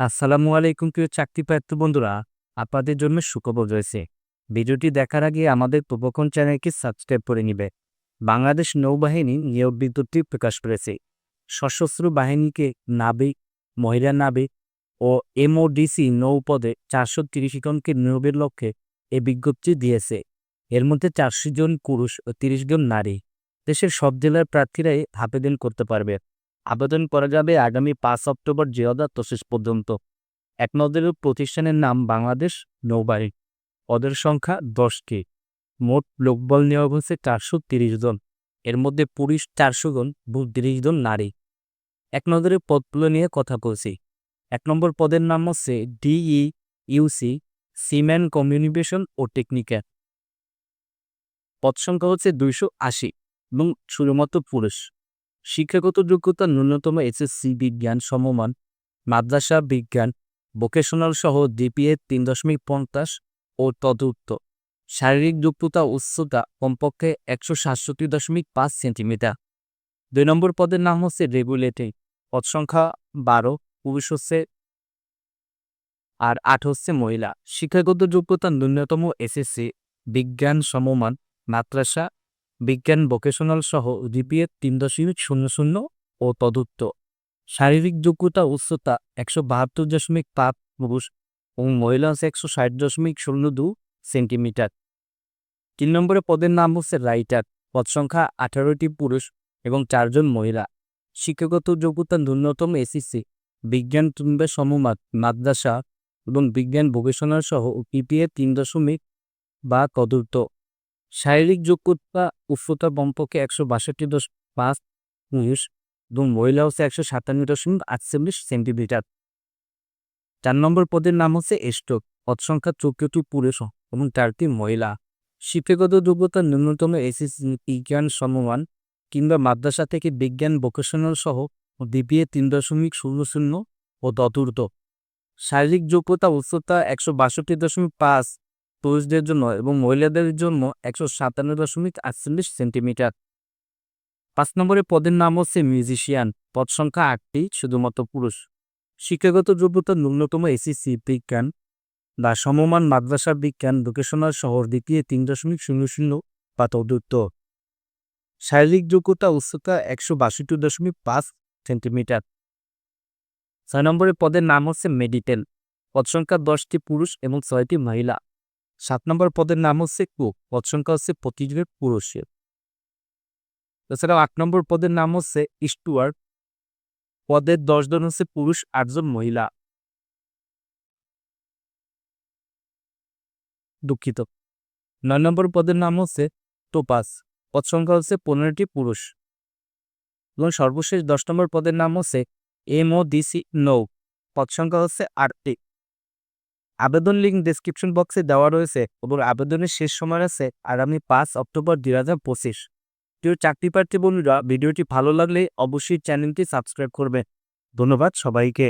আসসালামু আলাইকুম প্রিয় চাকরি প্রার্থী বন্ধুরা, আপনাদের জন্য সুখবর রয়েছে। ভিডিওটি দেখার আগে আমাদের প্রবক্ষণ চ্যানেলকে সাবস্ক্রাইব করে নিবে। বাংলাদেশ নৌবাহিনী নিয়োগ বিজ্ঞপ্তি প্রকাশ করেছে। সশস্ত্র বাহিনীকে নাবিক, মহিলা নাবিক ও এমওডিসি নৌপদে চারশো তিরিশ জনকে নিয়োগের লক্ষ্যে এ বিজ্ঞপ্তি দিয়েছে। এর মধ্যে চারশো জন পুরুষ ও তিরিশ জন নারী। দেশের সব জেলার প্রার্থীরাই আবেদন করতে পারবে। আবেদন করা যাবে আগামী পাঁচ অক্টোবর হাজার পঁচিশ পর্যন্ত। এক প্রতিষ্ঠানের নাম বাংলাদেশ নৌবাহিনী। পদের সংখ্যা দশটি মোট লোকবল নেওয়া হয়েছে চারশো তিরিশ জন। এর মধ্যে পুরুষ চারশো জন তিরিশ জন নারী। এক নজরে পদগুলো নিয়ে কথা বলছি। এক নম্বর পদের নাম হচ্ছে D E U C seaman communication ও টেকনিক্যাল। পদ সংখ্যা হচ্ছে দুইশো আশি এবং শুধুমাত্র পুরুষ। শিক্ষাগত যোগ্যতা ন্যূনতম এসএসসি বিজ্ঞান সমমান, মাদ্রাসা বিজ্ঞান ভোকেশনাল সহ ডিপিএ তিন দশমিক পঞ্চাশ ও তদুক্ত শারীরিক যোগ্যতা উচ্চতা কমপক্ষে একশো সাতষট্টি দশমিক পাঁচ সেন্টিমিটার। দুই নম্বর পদের নাম হচ্ছে রেগুলেটিং পদ সংখ্যা বারো, পুরুষ হচ্ছে আর আট হচ্ছে মহিলা। শিক্ষাগত যোগ্যতা ন্যূনতম এসএসসি বিজ্ঞান সমমান, মাদ্রাসা বিজ্ঞান ভোকেশনাল সহ জিপিএ তিন দশমিক শূন্য শূন্য ও তদুত্ত শারীরিক যোগ্যতা উচ্চতা একশো বাহাত্তর দশমিক পাঁচ পুরুষ এবং মহিলা একশো ষাট দশমিক শূন্য দু সেন্টিমিটার। তিন নম্বরে পদের নাম হচ্ছে রাইটার পদ সংখ্যা আঠারোটি পুরুষ এবং চারজন মহিলা। শিক্ষাগত যোগ্যতা ন্যূনতম এসিসি বিজ্ঞান কিংবা সমমাত, মাদ্রাসা এবং বিজ্ঞান ভোকেশনাল সহ পিপিএ তিন দশমিক বা তদুর্ত শারীরিক যোগ্যতা উচ্চতা কমপক্ষে একশো বাষট্টি দশ পাঁচ এবং মহিলা হচ্ছে একশো সাতান্ন দশমিক আটচল্লিশ সেন্টিমিটার। চার নম্বর পদের নাম হচ্ছে এস্টক। পদ সংখ্যা চোদ্দটি পুরুষ এবং চারটি মহিলা। শিক্ষাগত যোগ্যতা ন্যূনতম এসএসসি বিজ্ঞান সমমান, কিংবা মাদ্রাসা থেকে বিজ্ঞান ভোকেশনাল সহ বিপিএ তিন দশমিক শূন্য শূন্য ও ততুর্থ শারীরিক যোগ্যতা উচ্চতা একশো বাষট্টি দশমিক পাঁচ পুরুষদের জন্য এবং মহিলাদের জন্য একশো সাতান্ন দশমিক আটচল্লিশ সেন্টিমিটার। পাঁচ নম্বরে পদের নাম হচ্ছে মিউজিশিয়ান। পদ সংখ্যা আটটি, শুধুমাত্র পুরুষ। শিক্ষাগত যোগ্যতা ন্যূনতম এসিসি বিজ্ঞান বা সমমান মাদ্রাসা বিজ্ঞান ভোকেশনাল শহর দ্বিতীয় তিন দশমিক শূন্য শূন্য বা তদুত্ত শারীরিক যোগ্যতা উচ্চতা একশো বাষট্টি দশমিক পাঁচ সেন্টিমিটার। ছয় নম্বরে পদের নাম হচ্ছে মেডিটেল। পদ সংখ্যা দশটি পুরুষ এবং ছয়টি মহিলা। সাত নম্বর পদের নাম হচ্ছে কুক পদ সংখ্যা হচ্ছে প্রতিজনের পুরুষের। তাছাড়াও আট নম্বর পদের নাম হচ্ছে স্টুয়ার্ড পদের দশজন হচ্ছে পুরুষ আটজন মহিলা। দুঃখিত। নয় নম্বর পদের নাম হচ্ছে টোপাস, পদ সংখ্যা হচ্ছে পনেরোটি পুরুষ। এবং সর্বশেষ দশ নম্বর পদের নাম হচ্ছে এম ও ডিসি নৌ, পদ সংখ্যা হচ্ছে আটটি। আবেদন লিঙ্ক ডিসক্রিপশন বক্সে দেওয়া রয়েছে এবং আবেদনের শেষ সময় আছে আগামী পাঁচ অক্টোবর দুই হাজার পঁচিশ। প্রিয় চাকরি প্রার্থী বন্ধুরা, ভিডিওটি ভালো লাগলে অবশ্যই চ্যানেলটি সাবস্ক্রাইব করবে ধন্যবাদ সবাইকে।